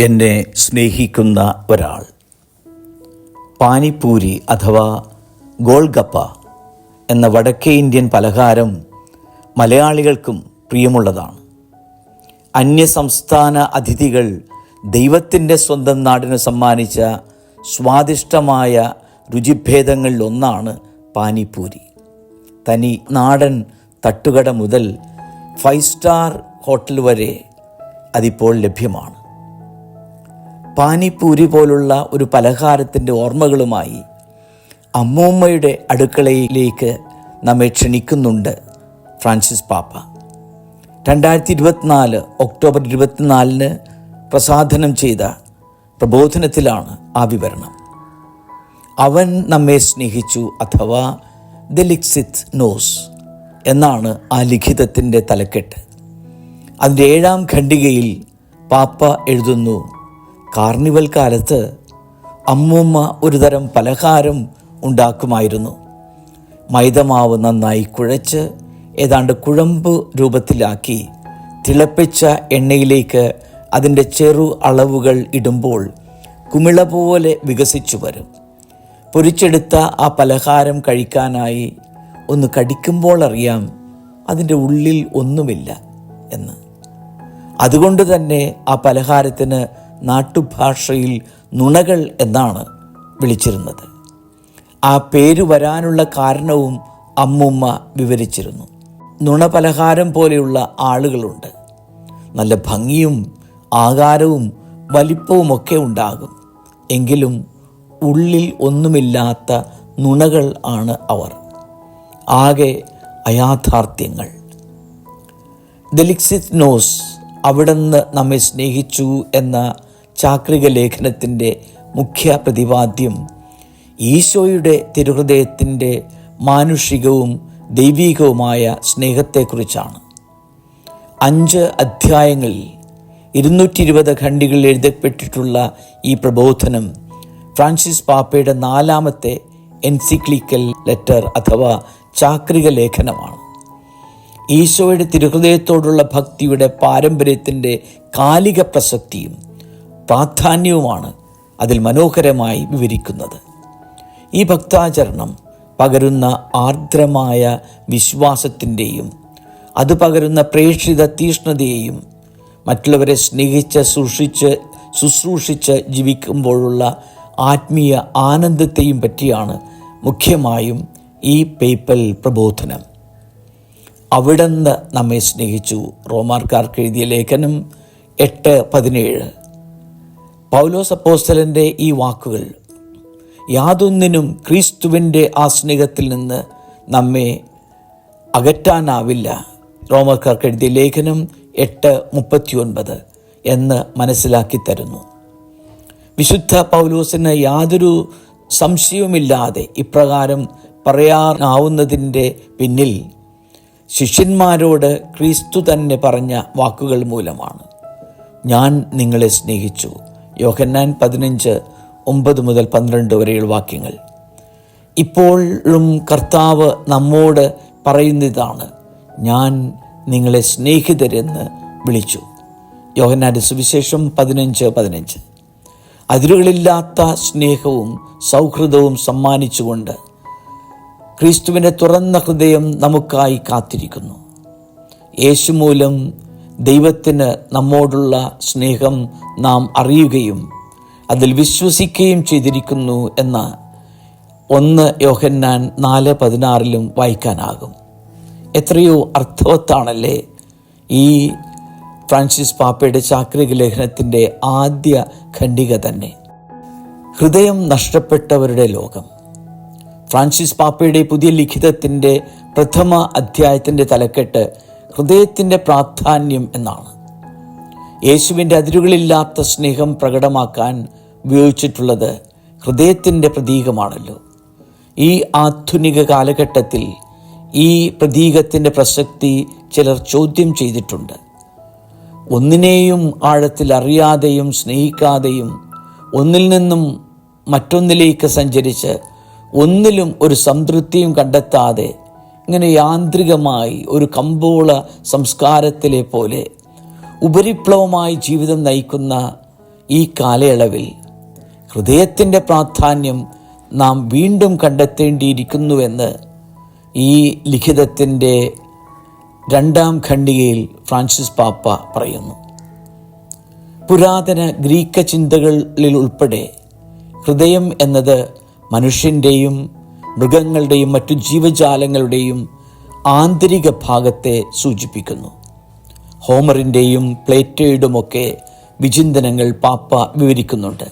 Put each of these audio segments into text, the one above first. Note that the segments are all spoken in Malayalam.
എന്നെ സ്നേഹിക്കുന്ന ഒരാൾ. പാനിപ്പൂരി അഥവാ ഗോൾഗപ്പ എന്ന വടക്കേ ഇന്ത്യൻ പലഹാരം മലയാളികൾക്കും പ്രിയമുള്ളതാണ്. അന്യസംസ്ഥാന അതിഥികൾ ദൈവത്തിന്റെ സ്വന്തം നാടിന് സമ്മാനിച്ച സ്വാദിഷ്ടമായ രുചിഭേദങ്ങളിൽ ഒന്നാണ് പാനിപ്പൂരി. തനി നാടൻ തട്ടുകട മുതൽ ഫൈവ് സ്റ്റാർ ഹോട്ടൽ വരെ അതിപ്പോൾ ലഭ്യമാണ്. പാനിപ്പൂരി പോലുള്ള ഒരു പലഹാരത്തിന്റെ ഓർമ്മകളുമായി അമ്മൂമ്മയുടെ അടുക്കളയിലേക്ക് നമ്മെ ക്ഷണിക്കുന്നുണ്ട് ഫ്രാൻസിസ് പാപ്പ. രണ്ടായിരത്തി ഇരുപത്തിനാല് ഒക്ടോബർ ഇരുപത്തിനാലിന് പ്രസാധനം ചെയ്ത പ്രബോധനത്തിലാണ് ആ വിവരണം. അവൻ നമ്മെ സ്നേഹിച്ചു അഥവാ ദ ലിക്സിത് നോസ് എന്നാണ് ആ ലിഖിതത്തിന്റെ തലക്കെട്ട്. അതിന്റെ ഏഴാം ഖണ്ഡികയിൽ പാപ്പ എഴുതുന്നു കാർണിവൽ കാലത്ത് അമ്മൂമ്മ ഒരുതരം പലഹാരം ഉണ്ടാക്കുമായിരുന്നു. മൈദമാവ് നന്നായി കുഴച്ച് ഏതാണ്ട് കുഴമ്പ് രൂപത്തിലാക്കി തിളപ്പിച്ച എണ്ണയിലേക്ക് അതിന്റെ ചെറു അളവുകൾ ഇടുമ്പോൾ കുമിള പോലെ വികസിച്ചു വരും. പൊരിച്ചെടുത്ത ആ പലഹാരം കഴിക്കാനായി ഒന്ന് കടിക്കുമ്പോൾ അറിയാം അതിന്റെ ഉള്ളിൽ ഒന്നുമില്ല എന്ന്. അതുകൊണ്ട് തന്നെ ആ പലഹാരത്തിന് നാട്ടുഭാഷയിൽ നുണകൾ എന്നാണ് വിളിച്ചിരുന്നത്. ആ പേര് വരാനുള്ള കാരണവും അമ്മുമ്മ വിവരിച്ചിരുന്നു. നുണപലഹാരം പോലെയുള്ള ആളുകളുണ്ട്. നല്ല ഭംഗിയും ആകാരവും വലിപ്പവുമൊക്കെ ഉണ്ടാകും. എങ്കിലും ഉള്ളിൽ ഒന്നുമില്ലാത്ത നുണകൾ ആണ് അവർ. ആകെ അയാഥാർത്ഥ്യങ്ങൾ. ദലിക്സിത് നോസ് അവിടുന്ന് നമ്മെ സ്നേഹിച്ചു എന്ന ചാക്രിക ലേഖനത്തിന്റെ മുഖ്യ പ്രതിപാദ്യം ഈശോയുടെ തിരുഹൃദയത്തിന്റെ മാനുഷികവും ദൈവീകവുമായ സ്നേഹത്തെക്കുറിച്ചാണ്. അഞ്ച് അധ്യായങ്ങളിൽ ഇരുന്നൂറ്റി ഇരുപത് ഖണ്ഡികളിൽ എഴുതപ്പെട്ടിട്ടുള്ള ഈ പ്രബോധനം ഫ്രാൻസിസ് പാപ്പയുടെ നാലാമത്തെ എൻസിക്ലിക്കൽ ലെറ്റർ അഥവാ ചാക്രിക ലേഖനമാണ്. ഈശോയുടെ തിരുഹൃദയത്തോടുള്ള ഭക്തിയുടെ പാരമ്പര്യത്തിന്റെ കാലിക പ്രസക്തിയും പ്രാധാന്യവുമാണ് അതിൽ മനോഹരമായി വിവരിക്കുന്നത്. ഈ ഭക്താചരണം പകരുന്ന ആർദ്രമായ വിശ്വാസത്തിന്റെയും അത് പകരുന്ന പ്രേക്ഷിത തീഷ്ണതയെയും മറ്റുള്ളവരെ സ്നേഹിച്ച് സൂക്ഷിച്ച് ശുശ്രൂഷിച്ച് ജീവിക്കുമ്പോഴുള്ള ആത്മീയ ആനന്ദത്തെയും പറ്റിയാണ് മുഖ്യമായും ഈ പേപ്പൽ പ്രബോധനം. അവിടുന്ന് നമ്മെ സ്നേഹിച്ചു റോമാർക്കാർക്ക് എഴുതിയ ലേഖനം എട്ട് പതിനേഴ്. പൗലോസ് അപ്പോസ്തലന്റെ ഈ വാക്കുകൾ യാതൊന്നിനും ക്രിസ്തുവിന്റെ ആ സ്നേഹത്തിൽ നിന്ന് നമ്മെ അകറ്റാനാവില്ല. റോമക്കാർക്ക് എഴുതിയ ലേഖനം എട്ട് മുപ്പത്തിയൊൻപത് എന്ന് മനസ്സിലാക്കി തരുന്നു. വിശുദ്ധ പൗലോസിന് യാതൊരു സംശയവുമില്ലാതെ ഇപ്രകാരം പറയാനാവുന്നതിന്റെ പിന്നിൽ ശിഷ്യന്മാരോട് ക്രിസ്തു തന്നെ പറഞ്ഞ വാക്കുകൾ മൂലമാണ്. ഞാൻ നിങ്ങളെ സ്നേഹിച്ചു യോഹന്നാൻ പതിനഞ്ച് ഒമ്പത് മുതൽ പന്ത്രണ്ട് വരെയുള്ള വാക്യങ്ങൾ. ഇപ്പോഴും കർത്താവ് നമ്മോട് പറയുന്നതാണ് ഞാൻ നിങ്ങളെ സ്നേഹിതരെന്ന് വിളിച്ചു. യോഹന്നാന്റെ സുവിശേഷം പതിനഞ്ച് പതിനഞ്ച്. അതിരുകളില്ലാത്ത സ്നേഹവും സൗഹൃദവും സമ്മാനിച്ചുകൊണ്ട് ക്രിസ്തുവിന്റെ തുറന്ന ഹൃദയം നമുക്കായി കാത്തിരിക്കുന്നു. യേശു മൂലം ദൈവത്തിന് നമ്മോടുള്ള സ്നേഹം നാം അറിയുകയും അതിൽ വിശ്വസിക്കുകയും ചെയ്തിരിക്കുന്നു എന്ന് ഒന്ന് യോഹന്നാൻ നാല് പതിനാറിലും വായിക്കാനാകും. എത്രയോ അർത്ഥവത്താണല്ലേ ഈ ഫ്രാൻസിസ് പാപ്പയുടെ ചാക്രിക ലേഖനത്തിന്റെ ആദ്യ ഖണ്ഡിക തന്നെ. ഹൃദയം നഷ്ടപ്പെട്ടവരുടെ ലോകം. ഫ്രാൻസിസ് പാപ്പയുടെ പുതിയ ലിഖിതത്തിന്റെ പ്രഥമ അധ്യായത്തിന്റെ തലക്കെട്ട് ഹൃദയത്തിന്റെ പ്രാധാന്യം എന്നാണ്. യേശുവിന്റെ അതിരുകളില്ലാത്ത സ്നേഹം പ്രകടമാക്കാൻ ഉപയോഗിച്ചിട്ടുള്ളത് ഹൃദയത്തിന്റെ പ്രതീകമാണല്ലോ. ഈ ആധുനിക കാലഘട്ടത്തിൽ ഈ പ്രതീകത്തിന്റെ പ്രസക്തി ചിലർ ചോദ്യം ചെയ്തിട്ടുണ്ട്. ഒന്നിനെയും ആഴത്തിൽ അറിയാതെയും സ്നേഹിക്കാതെയും ഒന്നിൽ നിന്നും മറ്റൊന്നിലേക്ക് സഞ്ചരിച്ച് ഒന്നിലും ഒരു സംതൃപ്തിയും കണ്ടെത്താതെ ഇങ്ങനെ യാന്ത്രികമായി ഒരു കമ്പോള സംസ്കാരത്തിലെ പോലെ ഉപരിപ്ലവമായി ജീവിതം നയിക്കുന്ന ഈ കാലയളവിൽ ഹൃദയത്തിന്റെ പ്രാധാന്യം നാം വീണ്ടും കണ്ടെത്തേണ്ടിയിരിക്കുന്നുവെന്ന് ഈ ലിഖിതത്തിന്റെ രണ്ടാം ഖണ്ഡികയിൽ ഫ്രാൻസിസ് പാപ്പ പറയുന്നു. പുരാതന ഗ്രീക്ക് ചിന്തകളിൽ ഉൾപ്പെടെ ഹൃദയം എന്നത് മനുഷ്യന്റെയും മൃഗങ്ങളുടെയും മറ്റു ജീവജാലങ്ങളുടെയും ആന്തരിക ഭാഗത്തെ സൂചിപ്പിക്കുന്നു. ഹോമറിന്റെയും പ്ലേറ്റോയുടെയുമൊക്കെ വിചിന്തനങ്ങൾ പാപ്പ വിവരിക്കുന്നുണ്ട്.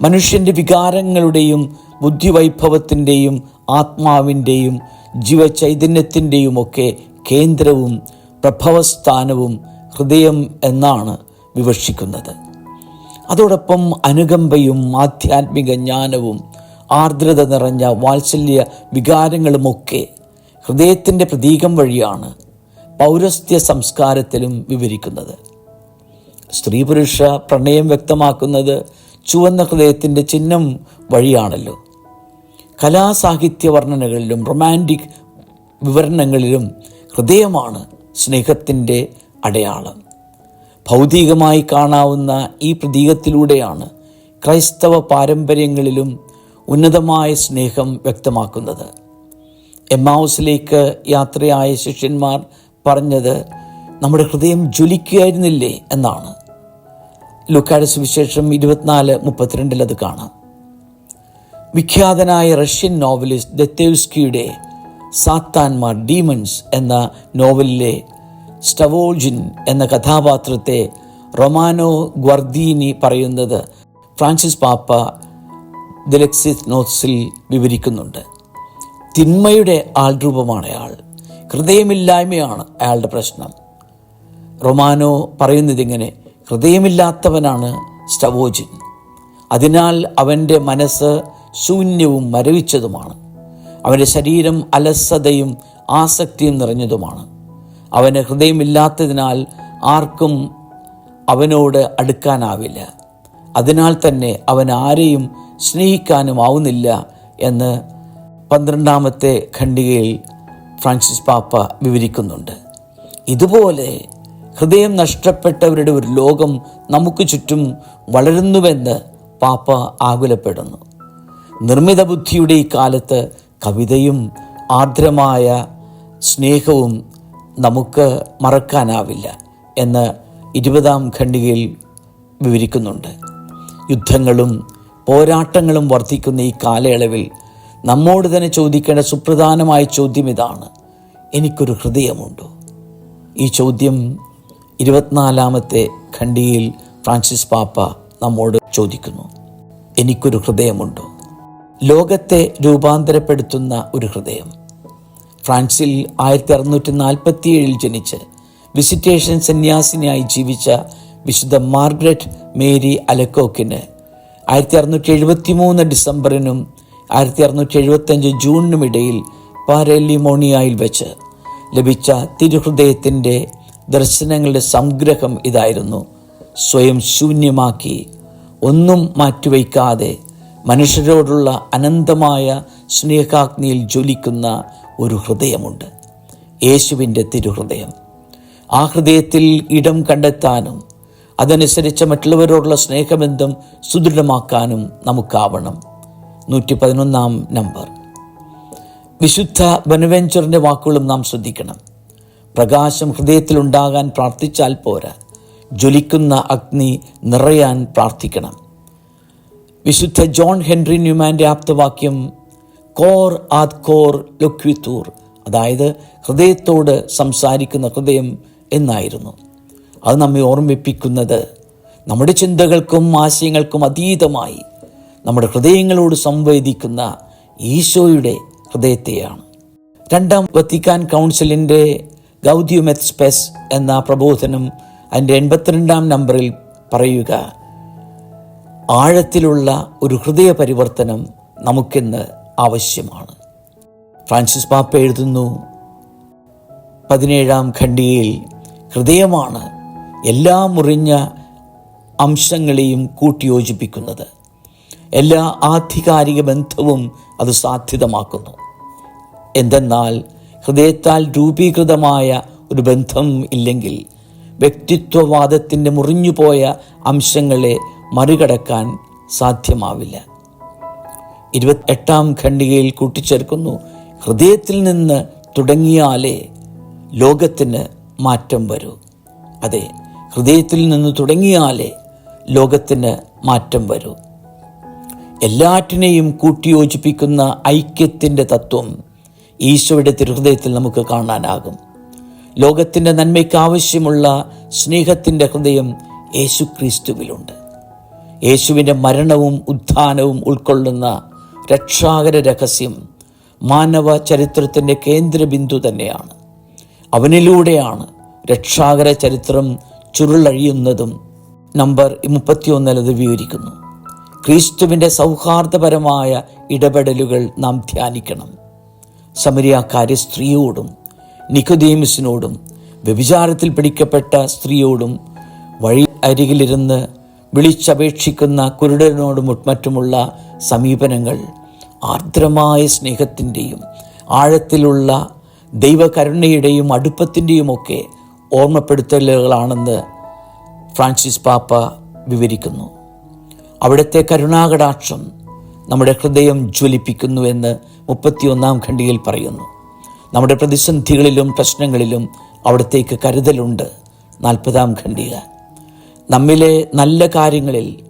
മനുഷ്യന്റെ വികാരങ്ങളുടെയും ബുദ്ധിവൈഭവത്തിന്റെയും ആത്മാവിന്റെയും ജീവചൈതന്യത്തിന്റെയും ഒക്കെ കേന്ദ്രവും പ്രഭവസ്ഥാനവും ഹൃദയം എന്നാണ് വിവക്ഷിക്കുന്നത്. അതോടൊപ്പം അനുകമ്പയും ആധ്യാത്മിക ജ്ഞാനവും ആർദ്രത നിറഞ്ഞ വാത്സല്യ വികാരങ്ങളുമൊക്കെ ഹൃദയത്തിന്റെ പ്രതീകം വഴിയാണ് പൗരസ്ത്യ സംസ്കാരത്തിലും വിവരിക്കുന്നത്. സ്ത്രീ പുരുഷ പ്രണയം വ്യക്തമാക്കുന്നത് ചുവന്ന ഹൃദയത്തിന്റെ ചിഹ്നം വഴിയാണല്ലോ. കലാസാഹിത്യ വർണനകളിലും റൊമാന്റിക് വിവരണങ്ങളിലും ഹൃദയമാണ് സ്നേഹത്തിന്റെ അടയാളം. ഭൗതികമായി കാണാവുന്ന ഈ പ്രതീകത്തിലൂടെയാണ് ക്രൈസ്തവ പാരമ്പര്യങ്ങളിലും ഉന്നതമായ സ്നേഹം വ്യക്തമാക്കുന്നത്. എമ്മാവസിലേക്ക് യാത്രയായ ശിഷ്യന്മാർ പറഞ്ഞത് നമ്മുടെ ഹൃദയം ജ്വലിക്കുകയായിരുന്നില്ലേ? എന്നാണ്. ലുക്കാട് സുവിശേഷം ഇരുപത്തിനാല് മുപ്പത്തിരണ്ടിൽ അത് കാണാം. വിഖ്യാതനായ റഷ്യൻ നോവലിസ്റ്റ് ദത്തേവ്സ്കിയുടെ സാത്താൻമാർ ഡീമൺസ് എന്ന നോവലിലെ സ്റ്റവോൾജിൻ എന്ന കഥാപാത്രത്തെ റൊമാനോ ഗ്വർദീനി പറയുന്നത് ഫ്രാൻസിസ് പാപ്പ ദലക്സിസ് നോട്ട്സിൽ വിവരിക്കുന്നുണ്ട്. തിന്മയുടെ ആൾരൂപമാണ് അയാൾ. ഹൃദയമില്ലായ്മയാണ് അയാളുടെ പ്രശ്നം. റൊമാനോ പറയുന്നതിങ്ങനെ ഹൃദയമില്ലാത്തവനാണ് സ്റ്റവോജിൻ. അതിനാൽ അവന്റെ മനസ്സ് ശൂന്യവും മരവിച്ചതുമാണ്. അവന്റെ ശരീരം അലസതയും ആസക്തിയും നിറഞ്ഞതുമാണ്. അവന് ഹൃദയമില്ലാത്തതിനാൽ ആർക്കും അവനോട് അടുക്കാനാവില്ല. അതിനാൽ തന്നെ അവൻ ആരെയും സ്നേഹിക്കാനും ആവുന്നില്ല എന്ന് പന്ത്രണ്ടാമത്തെ ഖണ്ഡികയിൽ ഫ്രാൻസിസ് പാപ്പ വിവരിക്കുന്നുണ്ട്. ഇതുപോലെ ഹൃദയം നഷ്ടപ്പെട്ടവരുടെ ഒരു ലോകം നമുക്ക് ചുറ്റും വളരുന്നുവെന്ന് പാപ്പ ആകുലപ്പെടുന്നു. നിർമ്മിത ബുദ്ധിയുടെ ഈ കാലത്ത് കവിതയും ആർദ്രമായ സ്നേഹവും നമുക്ക് മറക്കാനാവില്ല എന്ന് ഇരുപതാം ഖണ്ഡികയിൽ വിവരിക്കുന്നുണ്ട്. യുദ്ധങ്ങളും പോരാട്ടങ്ങളും വർദ്ധിക്കുന്ന ഈ കാലയളവിൽ നമ്മോട് തന്നെ ചോദിക്കേണ്ട സുപ്രധാനമായ ചോദ്യം ഇതാണ്. എനിക്കൊരു ഹൃദയമുണ്ടോ? ഈ ചോദ്യം ഇരുപത്തിനാലാമത്തെ ഖണ്ഡിയിൽ ഫ്രാൻസിസ് പാപ്പ നമ്മോട് ചോദിക്കുന്നു. എനിക്കൊരു ഹൃദയമുണ്ടോ? ലോകത്തെ രൂപാന്തരപ്പെടുത്തുന്ന ഒരു ഹൃദയം. ഫ്രാൻസിൽ ആയിരത്തി അറുന്നൂറ്റി നാൽപ്പത്തിയേഴിൽ ജനിച്ച് വിസിറ്റേഷൻ സന്യാസിനിയായി ജീവിച്ച വിശുദ്ധ മാർഗ്രറ്റ് മേരി അലക്കോക്കിന് ആയിരത്തി അറുന്നൂറ്റി എഴുപത്തി മൂന്ന് ഡിസംബറിനും ആയിരത്തി അറുന്നൂറ്റി എഴുപത്തഞ്ച് ജൂണിനും ഇടയിൽ പാരലിമോണിയായിൽ വെച്ച് ലഭിച്ച തിരുഹൃദയത്തിന്റെ ദർശനങ്ങളുടെ സംഗ്രഹം ഇതായിരുന്നു. സ്വയം ശൂന്യമാക്കി ഒന്നും മാറ്റിവയ്ക്കാതെ മനുഷ്യരോടുള്ള അനന്തമായ സ്നേഹാഗ്നിയിൽ ജ്വലിക്കുന്ന ഒരു ഹൃദയമുണ്ട്. യേശുവിന്റെ തിരുഹൃദയം. ആ ഹൃദയത്തിൽ ഇടം കണ്ടെത്താനും അതനുസരിച്ച് മറ്റുള്ളവരോടുള്ള സ്നേഹബന്ധം സുദൃഢമാക്കാനും നമുക്കാവണം. നൂറ്റി പതിനൊന്നാം നമ്പർ. വിശുദ്ധ ബനവെഞ്ചറിന്റെ വാക്കുകളും നാം ശ്രദ്ധിക്കണം. പ്രകാശം ഹൃദയത്തിലുണ്ടാകാൻ പ്രാർത്ഥിച്ചാൽ പോരാ. ജ്വലിക്കുന്ന അഗ്നി നിറയാൻ പ്രാർത്ഥിക്കണം. വിശുദ്ധ ജോൺ ഹെൻറി ന്യൂമാന്റെ ആപ്തവാക്യം കോർ ആത് കോർ ലൊക്വിത്തൂർ അതായത് ഹൃദയത്തോട് സംസാരിക്കുന്ന ഹൃദയം എന്നായിരുന്നു. അത് നമ്മെ ഓർമ്മിപ്പിക്കുന്നത്. നമ്മുടെ ചിന്തകൾക്കും ആശയങ്ങൾക്കും അതീതമായി നമ്മുടെ ഹൃദയങ്ങളോട് സംവേദിക്കുന്ന ഈശോയുടെ ഹൃദയത്തെയാണ്. രണ്ടാം വത്തിക്കാൻ കൗൺസിലിന്റെ ഗൗദ്യുമെത് സ്പെസ് എന്ന പ്രബോധനം അതിന്റെ എൺപത്തിരണ്ടാം നമ്പറിൽ പറയുക ആഴത്തിലുള്ള ഒരു ഹൃദയ പരിവർത്തനം നമുക്കിന്ന് ആവശ്യമാണ്. ഫ്രാൻസിസ് പാപ്പ എഴുതുന്നു പതിനേഴാം ഖണ്ഡികയിൽ ഹൃദയമാണ് എല്ലാ മുറിഞ്ഞ അംശങ്ങളെയും കൂട്ടിയോജിപ്പിക്കുന്നത്. എല്ലാ ആധികാരിക ബന്ധവും അത് സാധ്യതമാക്കുന്നു. എന്തെന്നാൽ ഹൃദയത്താൽ രൂപീകൃതമായ ഒരു ബന്ധം ഇല്ലെങ്കിൽ വ്യക്തിത്വവാദത്തിന്റെ മുറിഞ്ഞുപോയ അംശങ്ങളെ മറികടക്കാൻ സാധ്യമാവില്ല. ഇരുപത്തി എട്ടാം ഖണ്ഡികയിൽ കൂട്ടിച്ചേർക്കുന്നു. ഹൃദയത്തിൽ നിന്ന് തുടങ്ങിയാലേ ലോകത്തിന് മാറ്റം വരൂ. അതെ ഹൃദയത്തിൽ നിന്ന് തുടങ്ങിയാലേ ലോകത്തിന് മാറ്റം വരൂ. എല്ലാറ്റിനെയും കൂട്ടിയോജിപ്പിക്കുന്ന ഐക്യത്തിന്റെ തത്വം ഈശോയുടെ തിരുഹൃദയത്തിൽ നമുക്ക് കാണാനാകും. ലോകത്തിന്റെ നന്മയ്ക്ക് ആവശ്യമുള്ള സ്നേഹത്തിന്റെ ഹൃദയം യേശു ക്രിസ്തുവിലുണ്ട് യേശുവിന്റെ മരണവും ഉത്ഥാനവും ഉൾക്കൊള്ളുന്ന രക്ഷാകര രഹസ്യം മാനവ ചരിത്രത്തിന്റെ കേന്ദ്രബിന്ദു തന്നെയാണ്. അവനിലൂടെയാണ് രക്ഷാകര ചരിത്രം ചുരുളഴിയുന്നതും നമ്പർ മുപ്പത്തിയൊന്നിൽ അത് വിവരിക്കുന്നു. ക്രിസ്തുവിന്റെ സൗഹാർദ്ദപരമായ ഇടപെടലുകൾ നാം ധ്യാനിക്കണം. സമരിയാക്കാരി സ്ത്രീയോടും നിക്കുദീമിസിനോടും വ്യഭിചാരത്തിൽ പിടിക്കപ്പെട്ട സ്ത്രീയോടും വഴി അരികിലിരുന്ന് വിളിച്ചപേക്ഷിക്കുന്ന കുരുടനോടും മറ്റുമുള്ള സമീപനങ്ങൾ ആർദ്രമായ സ്നേഹത്തിന്റെയും ആഴത്തിലുള്ള ദൈവകരുണയുടെയും അടുപ്പത്തിന്റെയുമൊക്കെ ഓർമ്മപ്പെടുത്തലുകളാണെന്ന് ഫ്രാൻസിസ് പാപ്പ വിവരിക്കുന്നു. അവിടുത്തെ കരുണാകടാക്ഷം നമ്മുടെ ഹൃദയം ജ്വലിപ്പിക്കുന്നു എന്ന് മുപ്പത്തിയൊന്നാം ഖണ്ഡികയിൽ പറയുന്നു. നമ്മുടെ പ്രതിസന്ധികളിലും പ്രശ്നങ്ങളിലും അവിടത്തേക്ക് കരുതലുണ്ട് നാൽപ്പതാം ഖണ്ഡിക. നമ്മിലെ നല്ല കാര്യങ്ങളിൽ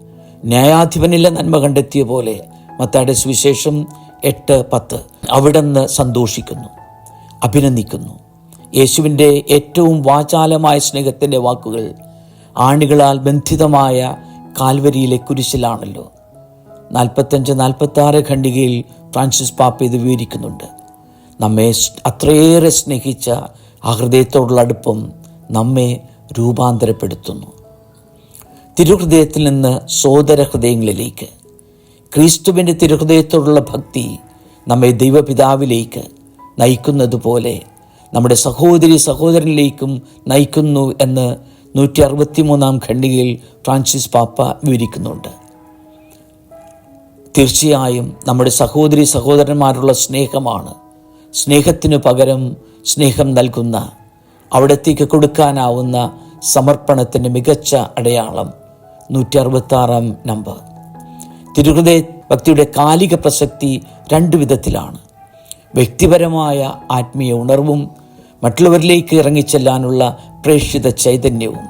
ന്യായാധിപനിലെ നന്മ കണ്ടെത്തിയ പോലെ മത്താടെ സുവിശേഷം എട്ട് പത്ത് അവിടുന്ന് സന്തോഷിക്കുന്നു അഭിനന്ദിക്കുന്നു. യേശുവിന്റെ ഏറ്റവും വാചാലമായ സ്നേഹത്തിന്റെ വാക്കുകൾ ആണികളാൽ ബന്ധിതമായ കാൽവരിയിലെ കുരിശിലാണല്ലോ. നാൽപ്പത്തഞ്ച് നാൽപ്പത്തി ആറ് ഖണ്ഡികയിൽ ഫ്രാൻസിസ് പാപ്പ ഇത് വിവരിക്കുന്നുണ്ട്. നമ്മെ അത്രയേറെ സ്നേഹിച്ച ആ ഹൃദയത്തോടുള്ള അടുപ്പം നമ്മെ രൂപാന്തരപ്പെടുത്തുന്നു. തിരുഹൃദയത്തിൽ നിന്ന് സോദര ഹൃദയങ്ങളിലേക്ക് ക്രിസ്തുവിന്റെ തിരുഹൃദയത്തോടുള്ള ഭക്തി നമ്മെ ദൈവപിതാവിലേക്ക് നയിക്കുന്നത് പോലെ നമ്മുടെ സഹോദരി സഹോദരനിലേക്കും നയിക്കുന്നു എന്ന് നൂറ്റി അറുപത്തി മൂന്നാം ഖണ്ഡികയിൽ ഫ്രാൻസിസ് പാപ്പ വിവരിക്കുന്നുണ്ട്. തീർച്ചയായും നമ്മുടെ സഹോദരി സഹോദരന്മാരുള്ള സ്നേഹമാണ്. സ്നേഹത്തിനു പകരം സ്നേഹം നൽകുന്ന അവിടത്തേക്ക് കൊടുക്കാനാവുന്ന സമർപ്പണത്തിന്റെ മികച്ച അടയാളം നൂറ്റി അറുപത്താറാം നമ്പർ. തിരുഹൃദയ ഭക്തിയുടെ കാലിക പ്രസക്തി രണ്ട് വിധത്തിലാണ്. വ്യക്തിപരമായ ആത്മീയ ഉണർവും മറ്റുള്ളവരിലേക്ക് ഇറങ്ങിച്ചെല്ലാനുള്ള പ്രേക്ഷിത ചൈതന്യവും.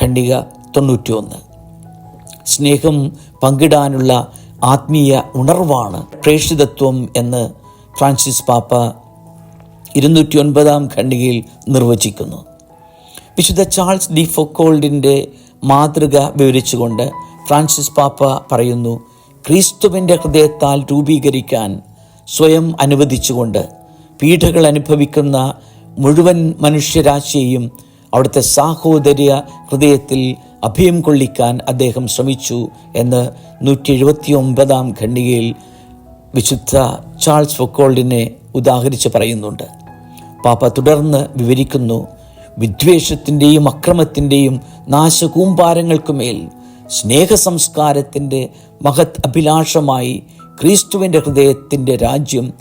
ഖണ്ഡിക തൊണ്ണൂറ്റിയൊന്ന്. സ്നേഹം പങ്കിടാനുള്ള ആത്മീയ ഉണർവാണ് പ്രേക്ഷിതത്വം എന്ന് ഫ്രാൻസിസ് പാപ്പ ഇരുന്നൂറ്റി ഒൻപതാം ഖണ്ഡികയിൽ നിർവചിക്കുന്നു. വിശുദ്ധ ചാൾസ് ഡി ഫൊക്കോൾഡിന്റെ മാതൃക വിവരിച്ചുകൊണ്ട് ഫ്രാൻസിസ് പാപ്പ പറയുന്നു ക്രിസ്തുവിന്റെ ഹൃദയത്താൽ രൂപീകരിക്കാൻ സ്വയം അനുവദിച്ചുകൊണ്ട് പീഠകൾ അനുഭവിക്കുന്ന മുഴുവൻ മനുഷ്യരാശിയെയും അവിടുത്തെ സാഹോദര്യ ഹൃദയത്തിൽ അഭയം കൊള്ളിക്കാൻ അദ്ദേഹം ശ്രമിച്ചു എന്ന് നൂറ്റി എഴുപത്തി ഒമ്പതാം ഖണ്ഡികയിൽ വിശുദ്ധ ചാൾസ് ഫൊക്കോൾഡിനെ ഉദാഹരിച്ച് പറയുന്നുണ്ട്. പാപ്പ തുടർന്ന് വിവരിക്കുന്നു വിദ്വേഷത്തിന്റെയും അക്രമത്തിന്റെയും നാശകൂമ്പാരങ്ങൾക്കുമേൽ സ്നേഹസംസ്കാരത്തിന്റെ മഹത് അഭിലാഷമായി ക്രിസ്തുവിന്റെ ഹൃദയത്തിന്റെ രാജ്യം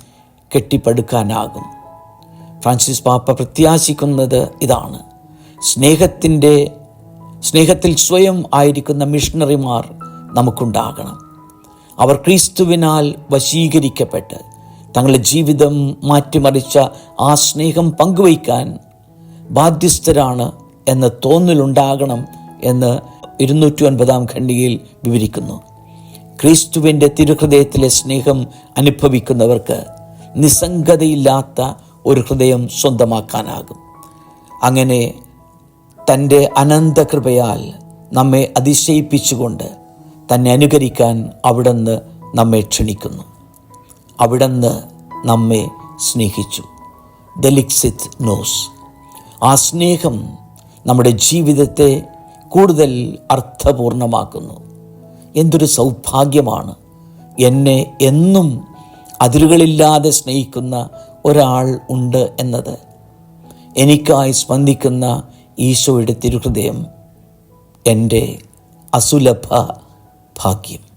കെട്ടിപ്പടുക്കാനാകും. ഫ്രാൻസിസ് പാപ്പ പ്രത്യാശിക്കുന്നത് ഇതാണ്. സ്നേഹത്തിന്റെ സ്നേഹത്തിൽ സ്വയം ആയിരിക്കുന്ന മിഷണറിമാർ നമുക്കുണ്ടാകണം. അവർ ക്രിസ്തുവിനാൽ വശീകരിക്കപ്പെട്ട് തങ്ങളുടെ ജീവിതം മാറ്റിമറിച്ച ആ സ്നേഹം പങ്കുവയ്ക്കാൻ ബാധ്യസ്ഥരാണ് എന്ന തോന്നലുണ്ടാകണം എന്ന് ഇരുന്നൂറ്റി ഒൻപതാം ഖണ്ഡികയിൽ വിവരിക്കുന്നു. ക്രിസ്തുവിന്റെ തിരുഹൃദയത്തിലെ സ്നേഹം അനുഭവിക്കുന്നവർക്ക് നിസ്സംഗതയില്ലാത്ത ഒരു ഹൃദയം സ്വന്തമാക്കാനാകും. അങ്ങനെ തന്റെ അനന്തകൃപയാൽ നമ്മെ അതിശയിപ്പിച്ചുകൊണ്ട് തന്നെ അനുകരിക്കാൻ അവിടുന്ന് നമ്മെ ക്ഷണിക്കുന്നു. അവിടുന്ന് നമ്മെ സ്നേഹിച്ചു. ദലിക്സിത് നോസ്. ആ സ്നേഹം നമ്മുടെ ജീവിതത്തെ കൂടുതൽ അർത്ഥപൂർണമാക്കുന്നു. എന്തൊരു സൗഭാഗ്യമാണ്. എന്നെ എന്നും അതിരുകളില്ലാതെ സ്നേഹിക്കുന്ന ഒരാൾ ഉണ്ട് എന്നത്. എനിക്കായി സ്പന്ദിക്കുന്ന ഈശോയുടെ തിരുഹൃദയം എന്റെ അസുലഭ ഭാഗ്യം.